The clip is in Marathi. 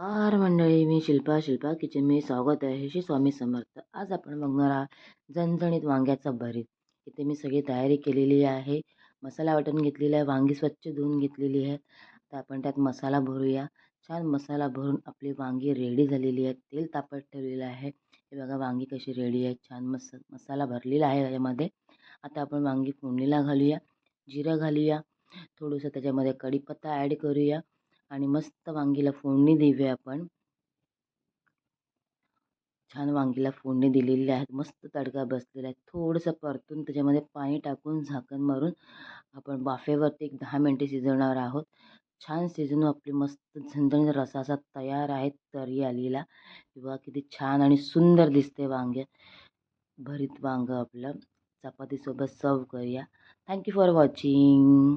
आहार मंडळी मी शिल्पा शिल्पा किचन मी स्वागत आहे. श्री स्वामी समर्थ. आज आपण बघणार आहात झणझणीत वांग्याचा भरीत. इथे मी सगळी तयारी केलेली आहे. मसाला वाटून घेतलेला आहे. वांगी स्वच्छ धुवून घेतलेली आहे. तर आपण त्यात मसाला भरूया. छान मसाला भरून आपली वांगी रेडी झालेली आहे. तेल तापत ठेवलेलं आहे. हे बघा वांगी कशी रेडी आहे. छान मस मसाला भरलेला आहे त्याच्यामध्ये आता आपण वांगी फोडणीला घालूया. जिरं घालूया. थोडंसं त्याच्यामध्ये कढीपत्ता ॲड करूया. आणि मस्त वांगीला फोडणी देऊया आपण. छान वांगीला फोडणी दिलेली आहेत. मस्त तडका बसलेला आहे. थोडंसं परतून त्याच्यामध्ये पाणी टाकून झाकण मारून आपण वाफेवरती एक दहा मिनटे शिजवणार आहोत. छान शिजून आपली मस्त झणझणीत रसा असा तयार आहे तरी आलेला. किंवा किती छान आणि सुंदर दिसते वांगे. भरीत वांगं आपलं. चपातीसोबत सर्व करूया. Thank you for watching